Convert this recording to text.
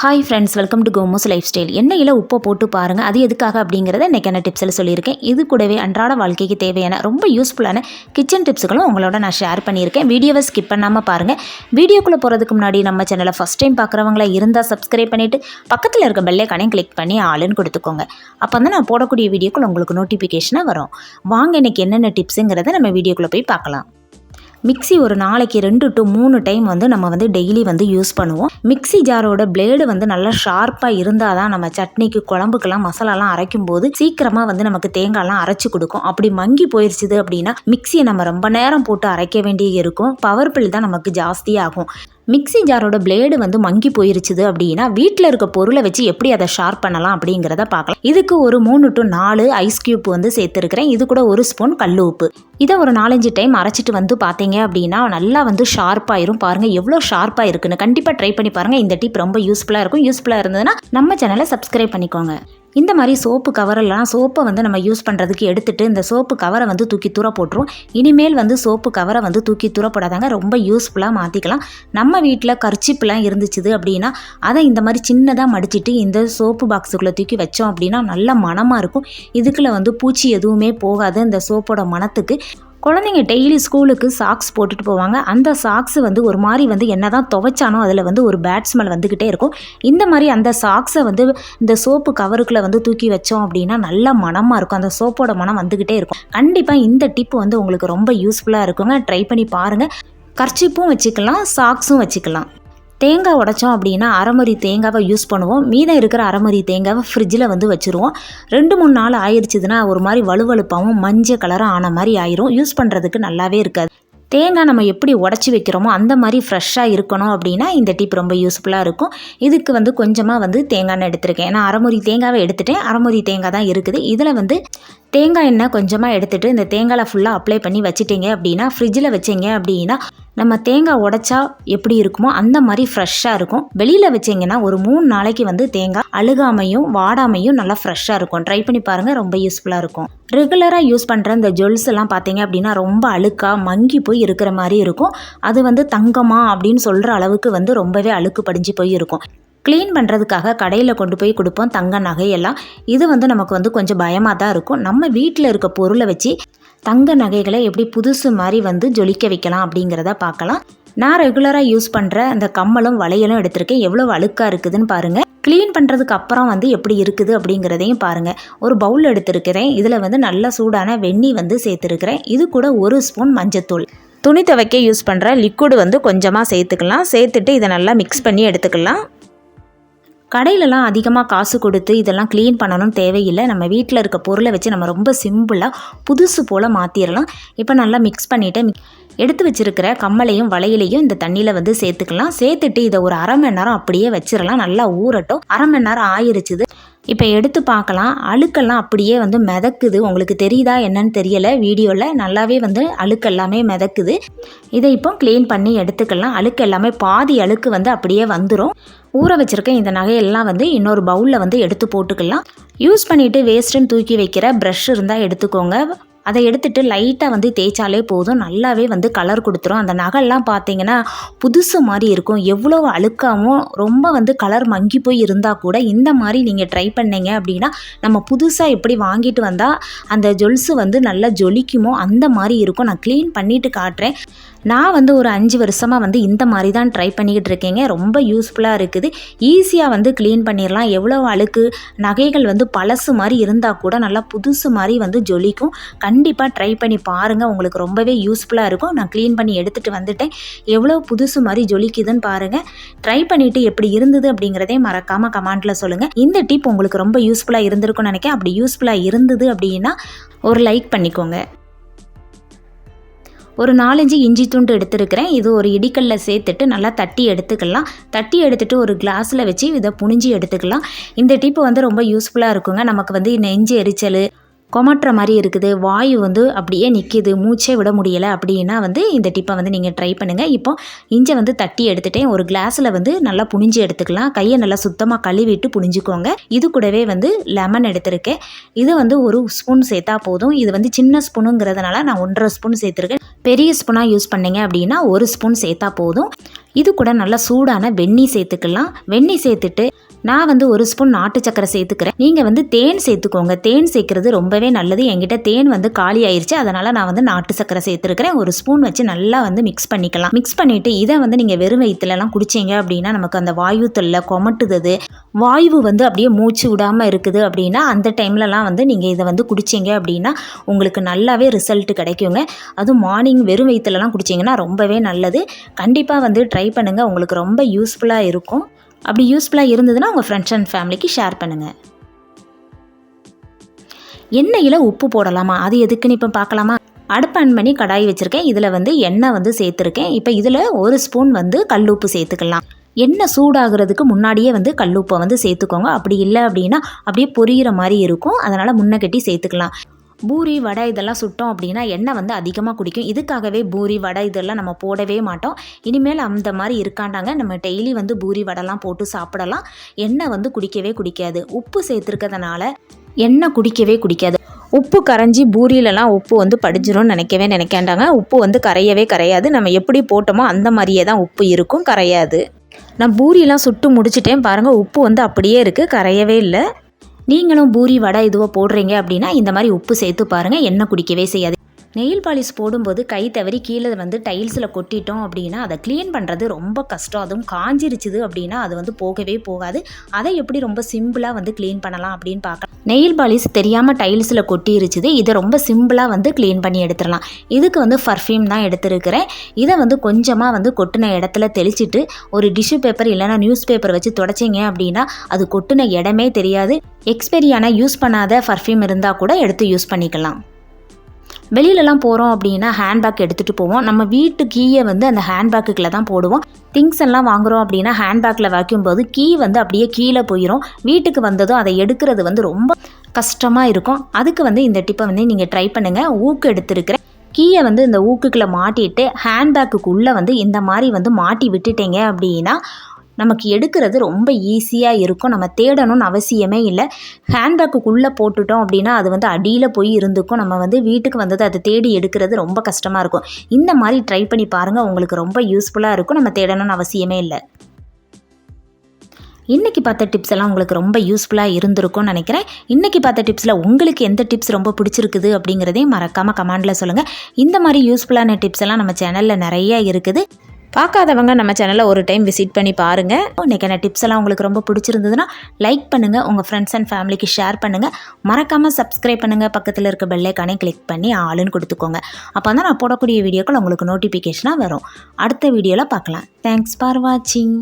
Hi friends welcome to கோமோஸ் life style எண்ணெயில் உப்பை போட்டு பாருங்கள் அது எதுக்காக அப்படிங்கிறத இன்றைக்கான டிப்ஸில் சொல்லியிருக்கேன். இது கூடவே அன்றாட வாழ்க்கைக்கு தேவையான ரொம்ப யூஸ்ஃபுல்லான கிச்சன் டிப்ஸுகளும் உங்களோட நான் ஷேர் பண்ணியிருக்கேன். வீடியோவை ஸ்கிப் பண்ணாமல் பாருங்கள் வீடியோக்குள்ளே போகிறதுக்கு முன்னாடி நம்ம சேனலை ஃபஸ்ட் டைம் பார்க்குறவங்கள இருந்தால் சப்ஸ்கிரைப் பண்ணிவிட்டு பக்கத்தில் இருக்க பெல்லைக்கானையும் கிளிக் பண்ணி ஆளுன்னு கொடுத்துக்கோங்க. அப்போ தான் நான் போடக்கூடிய வீடியோக்குள்ள உங்களுக்கு நோட்டிஃபிகேஷனாக வரும். வாங்க இன்னைக்கு என்னென்ன டிப்ஸுங்கிறத நம்ம வீடியோக்குள்ளே போய் பார்க்கலாம். மிக்ஸி ஒரு நாளைக்கு ரெண்டு டு மூணு டைம் வந்து நம்ம வந்து டெய்லி வந்து யூஸ் பண்ணுவோம். மிக்ஸி ஜாரோட பிளேடு வந்து நல்லா ஷார்ப்பாக இருந்தால் தான் நம்ம சட்னிக்கு குழம்புக்கெல்லாம் மசாலாலாம் அரைக்கும் போது சீக்கிரமாக வந்து நமக்கு தேங்காய்லாம் அரைச்சி கொடுக்கும். அப்படி மங்கி போயிடுச்சுது அப்படின்னா மிக்ஸியை நம்ம ரொம்ப நேரம் போட்டு அரைக்க வேண்டிய இருக்கும். பவர் பில் தான் நமக்கு ஜாஸ்தியாகும் மிக்ஸி ஜாரோட பிளேடு வந்து மங்கி போயிருச்சுது அப்படின்னா வீட்டில் இருக்க பொருளை வச்சு எப்படி அதை ஷார்ப் பண்ணலாம் அப்படிங்கிறத பார்க்கலாம். இதுக்கு ஒரு மூணு டு நாலு ஐஸ் கியூப் வந்து சேர்த்துருக்கிறேன். இது கூட ஒரு ஸ்பூன் கல் உப்பு. இதை ஒரு நாலஞ்சு டைம் அரைச்சிட்டு வந்து பார்த்தீங்க அப்படின்னா நல்லா வந்து ஷார்ப்பாயிரும் பாருங்கள் எவ்வளோ ஷார்ப்பாக இருக்குன்னு. கண்டிப்பாக ட்ரை பண்ணி பாருங்கள் இந்த டிப் ரொம்ப யூஸ்ஃபுல்லாக இருக்கும். யூஸ்ஃபுல்லாக இருந்ததுன்னா நம்ம சேனலை சப்ஸ்கிரைப் பண்ணிக்கோங்க. இந்த மாதிரி சோப்பு கவரெல்லாம் சோப்பை வந்து நம்ம யூஸ் பண்ணுறதுக்கு எடுத்துகிட்டு இந்த சோப்பு கவரை வந்து தூக்கி தூர போட்டுரும் இனிமேல் வந்து சோப்பு கவரை வந்து தூக்கி தூர போடாதாங்க ரொம்ப யூஸ்ஃபுல்லாக மாற்றிக்கலாம் நம்ம வீட்டில் கர்ச்சிப்லாம் இருந்துச்சுது அப்படின்னா அதை இந்த மாதிரி சின்னதாக மடிச்சிட்டு இந்த சோப்பு பாக்ஸுக்குள்ளே தூக்கி வச்சோம் அப்படின்னா நல்ல மணமாக இருக்கும். இதுக்குள்ள வந்து பூச்சி எதுவுமே போகாது இந்த சோப்போட மணத்துக்கு. குழந்தைங்க டெய்லி ஸ்கூலுக்கு சாக்ஸ் போட்டுட்டு போவாங்க. அந்த சாக்ஸ் வந்து ஒரு மாதிரி வந்து என்ன தான் துவைச்சானோ அதில் வந்து ஒரு பேட் ஸ்மெல் வந்துக்கிட்டே இருக்கும். இந்த மாதிரி அந்த சாக்ஸை வந்து இந்த சோப்பு கவருக்குள்ளே வந்து தூக்கி வச்சோம் அப்படின்னா நல்ல மணமாக இருக்கும். அந்த சோப்போட மனம் வந்துக்கிட்டே இருக்கும். கண்டிப்பாக இந்த டிப் வந்து உங்களுக்கு ரொம்ப யூஸ்ஃபுல்லாக இருக்குங்க. ட்ரை பண்ணி பாருங்கள் கர்ச்சிப்பும் வச்சுக்கலாம் சாக்ஸும் வச்சுக்கலாம். தேங்காய் உடைச்சோம் அப்படின்னா அரைமறி தேங்காவை யூஸ் பண்ணுவோம். மீதம் இருக்கிற அரைமறி தேங்காவை ஃப்ரிட்ஜில் வந்து வச்சுருவோம். ரெண்டு மூணு நாள் ஆயிடுச்சுதுன்னா ஒரு மாதிரி வலுவழுப்பாகவும் மஞ்சள் கலராக ஆன மாதிரி ஆயிரும். யூஸ் பண்ணுறதுக்கு நல்லாவே இருக்காது. தேங்காய் நம்ம எப்படி உடச்சி வைக்கிறோமோ அந்த மாதிரி ஃப்ரெஷ்ஷாக இருக்கணும் அப்படின்னா இந்த டிப் ரொம்ப யூஸ்ஃபுல்லாக இருக்கும். இதுக்கு வந்து கொஞ்சமாக வந்து தேங்காய் எண்ணெய் எடுத்திருக்கேன். ஏன்னா அரைமுறி தேங்காவை எடுத்துட்டேன். அரைமுறி தேங்காய் தான் இருக்குது. இதில் வந்து தேங்காய் எண்ணெய் கொஞ்சமாக எடுத்துகிட்டு இந்த தேங்காயில் ஃபுல்லாக அப்ளை பண்ணி வச்சிட்டிங்க அப்படின்னா ஃப்ரிட்ஜில் வச்சிங்க அப்படின்னா நம்ம தேங்காய் உடைச்சா எப்படி இருக்குமோ அந்த மாதிரி ஃப்ரெஷ்ஷாக இருக்கும். வெளியில் வச்சிங்கன்னா ஒரு மூணு நாளைக்கு வந்து தேங்காய் அழுகாமையும் வாடாமையும் நல்லா ஃப்ரெஷ்ஷாக இருக்கும். ட்ரை பண்ணி பாருங்கள் ரொம்ப யூஸ்ஃபுல்லாக இருக்கும். ரெகுலராக யூஸ் பண்ணுற இந்த ஜுவல்ஸ் எல்லாம் பார்த்தீங்க அப்படின்னா ரொம்ப அழுக்காக மங்கி போய் இருக்கிற மாதிரி இருக்கும். அது வந்து தங்கமா அப்படின்னு சொல்கிற அளவுக்கு வந்து ரொம்பவே அழுக்கு படிஞ்சு போய் இருக்கும் க்ளீன் பண்ணுறதுக்காக கடையில் கொண்டு போய் கொடுப்போம் தங்க நகையெல்லாம். இது வந்து நமக்கு வந்து கொஞ்சம் பயமாக தான் இருக்கும். நம்ம வீட்டில் இருக்க பொருளை வச்சு தங்க நகைகளை எப்படி புதுசு மாதிரி வந்து ஜொலிக்க வைக்கலாம் அப்படிங்கிறத பார்க்கலாம். நான் ரெகுலராக யூஸ் பண்ணுற அந்த கம்மலும் வளையலும் எடுத்திருக்கேன். எவ்வளோ அழுக்காக இருக்குதுன்னு பாருங்கள் க்ளீன் பண்ணுறதுக்கு அப்புறம் வந்து எப்படி இருக்குது அப்படிங்கிறதையும் பாருங்கள் ஒரு பவுல் எடுத்திருக்கிறேன். இதில் வந்து நல்ல சூடான வெந்நி வந்து சேர்த்துருக்கிறேன். இது கூட ஒரு ஸ்பூன் மஞ்சத்தூள். துணி துவைக்க யூஸ் பண்ணுற லிக்விடு வந்து கொஞ்சமாக சேர்த்துக்கலாம். சேர்த்துட்டு இதை நல்லா மிக்ஸ் பண்ணி எடுத்துக்கலாம். கடையிலலாம் அதிகமாக காசு கொடுத்து இதெல்லாம் க்ளீன் பண்ணணும் தேவையில்லை. நம்ம வீட்டில் இருக்க பொருளை வச்சு நம்ம ரொம்ப சிம்பிளாக புதுசு போல் மாற்றிடலாம் இப்போ நல்லா மிக்ஸ் பண்ணிவிட்டு எடுத்து வச்சிருக்கிற கம்மலையும் வளையலையும் இந்த தண்ணியில் வந்து சேர்த்துக்கலாம். சேர்த்துட்டு இதை ஒரு அரை மணி நேரம் அப்படியே வச்சிடலாம் நல்லா ஊறட்டும். அரை மணி நேரம் ஆயிருச்சுது. இப்போ எடுத்து பார்க்கலாம். அழுக்கெல்லாம் அப்படியே வந்து மிதக்குது. உங்களுக்கு தெரியுதா என்னன்னு தெரியலை. வீடியோவில் நல்லாவே வந்து அழுக்கு எல்லாமே மிதக்குது. இதை இப்போ க்ளீன் பண்ணி எடுத்துக்கலாம். அழுக்கு எல்லாமே பாதி அழுக்கு வந்து அப்படியே வந்துடும் ஊற வச்சுருக்க இந்த நகையெல்லாம் வந்து இன்னொரு பவுலில் வந்து எடுத்து போட்டுக்கலாம். யூஸ் பண்ணிவிட்டு வேஸ்ட்டுன்னு தூக்கி வைக்கிற ப்ரஷ் இருந்தால் எடுத்துக்கோங்க. அதை எடுத்துட்டு லைட்டாக வந்து தேய்ச்சாலே போதும். நல்லாவே வந்து கலர் கொடுத்துரும். அந்த நகைலாம் பார்த்தீங்கன்னா புதுசு மாதிரி இருக்கும். எவ்வளோ அழுக்காகவும் ரொம்ப வந்து கலர் மங்கி போய் இருந்தால் கூட இந்த மாதிரி நீங்கள் ட்ரை பண்ணீங்க அப்படின்னா நம்ம புதுசாக எப்படி வாங்கிட்டு வந்தால் அந்த ஜொல்ஸு வந்து நல்லா ஜொலிக்குமோ அந்த மாதிரி இருக்கும். நான் க்ளீன் பண்ணிவிட்டு காட்டுறேன். நான் வந்து ஒரு அஞ்சு வருஷமாக வந்து இந்த மாதிரி தான் ட்ரை பண்ணிக்கிட்டு இருக்கேங்க. ரொம்ப யூஸ்ஃபுல்லாக இருக்குது. ஈஸியாக வந்து க்ளீன் பண்ணிடலாம் எவ்வளோ அழுக்கு நகைகள் வந்து பழசு மாதிரி இருந்தால் கூட நல்லா புதுசு மாதிரி வந்து ஜொலிக்கும். கண்டிப்பாக ட்ரை பண்ணி பாருங்கள் உங்களுக்கு ரொம்பவே யூஸ்ஃபுல்லாக இருக்கும். நான் க்ளீன் பண்ணி எடுத்துகிட்டு வந்துட்டேன். எவ்வளோ புதுசு மாதிரி ஜொலிக்குதுன்னு பாருங்கள் ட்ரை பண்ணிவிட்டு எப்படி இருந்தது அப்படிங்கிறதே மறக்காமல் கமெண்ட்டில் சொல்லுங்கள் இந்த டிப் உங்களுக்கு ரொம்ப யூஸ்ஃபுல்லாக இருந்திருக்கும்னு நினைக்கிறேன். அப்படி யூஸ்ஃபுல்லாக இருந்தது அப்படின்னா ஒரு லைக் பண்ணிக்கோங்க. ஒரு நாலஞ்சு இஞ்சி துண்டு எடுத்துருக்கிறேன். இது ஒரு இடிக்கல்ல சேர்த்துட்டு நல்லா தட்டி எடுத்துக்கலாம். தட்டி எடுத்துட்டு ஒரு கிளாஸில் வச்சு இதை புனிஞ்சி எடுத்துக்கலாம். இந்த டிப்பு வந்து ரொம்ப யூஸ்ஃபுல்லாக இருக்குங்க. நமக்கு வந்து நெஞ்சு எரிச்சல் கொமட்டுற மாதிரி இருக்குது. வாயு வந்து அப்படியே நிற்கிது மூச்சே விட முடியலை அப்படின்னா வந்து இந்த டிப்பை வந்து நீங்கள் ட்ரை பண்ணுங்கள் இப்போ இஞ்சை வந்து தட்டி எடுத்துட்டேன். ஒரு கிளாஸில் வந்து நல்லா புனிஞ்சு எடுத்துக்கலாம். கையை நல்லா சுத்தமாக கழுவிட்டு புனிஞ்சுக்கோங்க இது கூடவே வந்து லெமன் எடுத்திருக்கேன். இது வந்து ஒரு ஸ்பூன் சேர்த்தா போதும். இது வந்து சின்ன ஸ்பூனுங்கிறதுனால நான் ஒன்றரை ஸ்பூன் சேர்த்துருக்கேன். பெரிய ஸ்பூனாக யூஸ் பண்ணீங்க அப்படின்னா ஒரு ஸ்பூன் சேர்த்தா போதும். இது கூட நல்லா சூடான வெந்நீர் சேர்த்துக்கலாம். வெந்நீர் சேர்த்துட்டு நான் வந்து ஒரு ஸ்பூன் நாட்டு சக்கரை சேர்த்துக்கிறேன். நீங்கள் வந்து தேன் சேர்த்துக்கோங்க. தேன் சேர்க்குறது ரொம்பவே நல்லது. என்கிட்ட தேன் வந்து காலி ஆயிடுச்சு அதனால் நான் வந்து நாட்டு சக்கரை சேர்த்துருக்கிறேன். ஒரு ஸ்பூன் வச்சு நல்லா வந்து மிக்ஸ் பண்ணிக்கலாம். மிக்ஸ் பண்ணிவிட்டு இதை வந்து நீங்கள் வெறும் வயிற்றுலலாம் குடிச்சீங்க அப்படின்னா நமக்கு அந்த வாயு தொல்லை கொமட்டுது வாயு வந்து அப்படியே மூச்சு விடாமல் இருக்குது அப்படின்னா அந்த டைம்லலாம் வந்து நீங்கள் இதை வந்து குடிச்சீங்க அப்படின்னா உங்களுக்கு நல்லாவே ரிசல்ட் கிடைக்குங்க. அதுவும் மார்னிங் வெறும் வயிற்றுலலாம் குடிச்சிங்கன்னா ரொம்பவே நல்லது. கண்டிப்பாக வந்து ட்ரை பண்ணுங்கள் உங்களுக்கு ரொம்ப யூஸ்ஃபுல்லாக இருக்கும். அப்படி யூஸ்ஃபுல்லாக இருந்ததுன்னா உங்கள் ஃப்ரெண்ட்ஸ் அண்ட் ஃபேமிலிக்கு ஷேர் பண்ணுங்கள் எண்ணெயில் உப்பு போடலாமா? அது எதுக்குன்னு இப்போ பார்க்கலாமா? அடுப்பு ஆன் பண்ணி கடாய் வச்சுருக்கேன். இதில் வந்து எண்ணெய் வந்து சேர்த்துருக்கேன். இப்போ இதில் ஒரு ஸ்பூன் வந்து கல்லுப்பு சேர்த்துக்கலாம். எண்ணெய் சூடாகிறதுக்கு முன்னாடியே வந்து கல்லுப்பை வந்து சேர்த்துக்கோங்க. அப்படி இல்லை அப்படின்னா அப்படியே பொரியிற மாதிரி இருக்கும். அதனால் முன்னே கட்டி சேர்த்துக்கலாம். பூரி வடை இதெல்லாம் சுட்டோம் அப்படின்னா எண்ணெய் வந்து அதிகமாக குடிக்கும். இதுக்காகவே பூரி வடை இதெல்லாம் நம்ம போடவே மாட்டோம். இனிமேல் அந்த மாதிரி இருக்காண்டாங்க. நம்ம டெய்லி வந்து பூரி வடைலாம் போட்டு சாப்பிடலாம். எண்ணெய் வந்து குடிக்கவே குடிக்காது. உப்பு சேர்த்துருக்கிறதுனால எண்ணெய் குடிக்கவே குடிக்காது. உப்பு கரைஞ்சி பூரியிலலாம் உப்பு வந்து படிஞ்சிரும்னு நினைக்கவே நினைக்காண்டாங்க. உப்பு வந்து கரையவே கரையாது. நம்ம எப்படி போட்டோமோ அந்த மாதிரியே தான் உப்பு இருக்கும். கரையாது. நான் பூரியெலாம் சுட்டு முடிச்சிட்டேன். பாருங்கள் உப்பு வந்து அப்படியே இருக்குது கரையவே இல்லை. நீங்களும் பூரி வடை இதுவோ போடுறீங்க அப்படின்னா இந்த மாதிரி உப்பு சேர்த்து பாருங்கள் எண்ணெய் குடிக்கவே செய்யாது நெயில் பாலிஷ் போடும்போது கை தவறி கீழே வந்து டைல்ஸில் கொட்டிட்டோம் அப்படின்னா அதை க்ளீன் பண்ணுறது ரொம்ப கஷ்டம். அதுவும் காஞ்சிருச்சுது அப்படின்னா அது வந்து போகவே போகாது. அதை எப்படி ரொம்ப சிம்பிளாக வந்து க்ளீன் பண்ணலாம் அப்படின்னு பார்க்கலாம். நெயில் பாலிஷ் தெரியாமல் டைல்ஸில் கொட்டிருச்சுது. இதை ரொம்ப சிம்பிளாக வந்து க்ளீன் பண்ணி எடுத்துடலாம். இதுக்கு வந்து பர்ஃப்யூம் தான் எடுத்துருக்கிறேன். இதை வந்து கொஞ்சமாக வந்து கொட்டின இடத்துல தெளிச்சிட்டு ஒரு டிஷ்யூ பேப்பர் இல்லைனா நியூஸ் பேப்பர் வச்சு தொடச்சிங்க அப்படின்னா அது கொட்டின இடமே தெரியாது. எக்ஸ்பெரியான யூஸ் பண்ணாத பர்ஃப்யூம் இருந்தால் கூட எடுத்து யூஸ் பண்ணிக்கலாம். வெளியிலலாம் போகிறோம் அப்படின்னா ஹேண்ட்பேக் எடுத்துகிட்டு போவோம். நம்ம வீட்டு கீயை வந்து அந்த ஹேண்ட்பேக்குக்குள்ளே தான் போடுவோம். திங்ஸ் எல்லாம் வாங்குகிறோம் அப்படின்னா ஹேண்ட்பேக்கில் வைக்கும்போது கீ வந்து அப்படியே கீழே போயிடும் வீட்டுக்கு வந்ததும் அதை எடுக்கிறது வந்து ரொம்ப கஷ்டமாக இருக்கும். அதுக்கு வந்து இந்த டிப்பை வந்து நீங்கள் ட்ரை பண்ணுங்கள் ஊக்கு எடுத்துருக்கிறேன் கீயை வந்து இந்த ஊக்குக்குள்ளே மாட்டிட்டு ஹேண்ட்பேக்குக்குள்ளே வந்து இந்த மாதிரி வந்து மாட்டி விட்டுட்டீங்க அப்படின்னா நமக்கு எடுக்கிறது ரொம்ப ஈஸியாக இருக்கும். நம்ம தேடணும்னு அவசியமே இல்லை. ஹேண்ட்பேக்குக்குள்ளே போட்டுட்டோம் அப்படின்னா அது வந்து அடியில் போய் இருந்துக்கும். நம்ம வந்து வீட்டுக்கு வந்தது அதை தேடி எடுக்கிறது ரொம்ப கஷ்டமாக இருக்கும். இந்த மாதிரி ட்ரை பண்ணி பாருங்கள் உங்களுக்கு ரொம்ப யூஸ்ஃபுல்லாக இருக்கும். நம்ம தேடணும்னு அவசியமே இல்லை. இன்றைக்கி பார்த்த டிப்ஸ் எல்லாம் உங்களுக்கு ரொம்ப யூஸ்ஃபுல்லாக இருந்திருக்கும்னு நினைக்கிறேன். இன்றைக்கி பார்த்த டிப்ஸில் உங்களுக்கு எந்த டிப்ஸ் ரொம்ப பிடிச்சிருக்குது அப்படிங்கிறதையும் மறக்காமல் கமெண்டில் சொல்லுங்கள் இந்த மாதிரி யூஸ்ஃபுல்லான டிப்ஸ் எல்லாம் நம்ம சேனலில் நிறைய இருக்குது. பார்க்காதவங்க நம்ம சேனலை ஒரு டைம் விசிட் பண்ணி பாருங்கள் இன்றைக்கான டிப்ஸ் எல்லாம் உங்களுக்கு ரொம்ப பிடிச்சிருந்ததுன்னா லைக் பண்ணுங்கள் உங்கள் ஃப்ரெண்ட்ஸ் அண்ட் ஃபேமிலிக்கு ஷேர் பண்ணுங்கள் மறக்காமல் சப்ஸ்கிரைப் பண்ணுங்கள் பக்கத்தில் இருக்க பெல்லைக்கானே கிளிக் பண்ணி ஆளுன்னு கொடுத்துக்கோங்க. அப்போ தான் நான் போடக்கூடிய வீடியோக்கள் உங்களுக்கு நோட்டிஃபிகேஷனாக வரும். அடுத்த வீடியோவில் பார்க்கலாம். தேங்க்ஸ் ஃபார் வாட்சிங்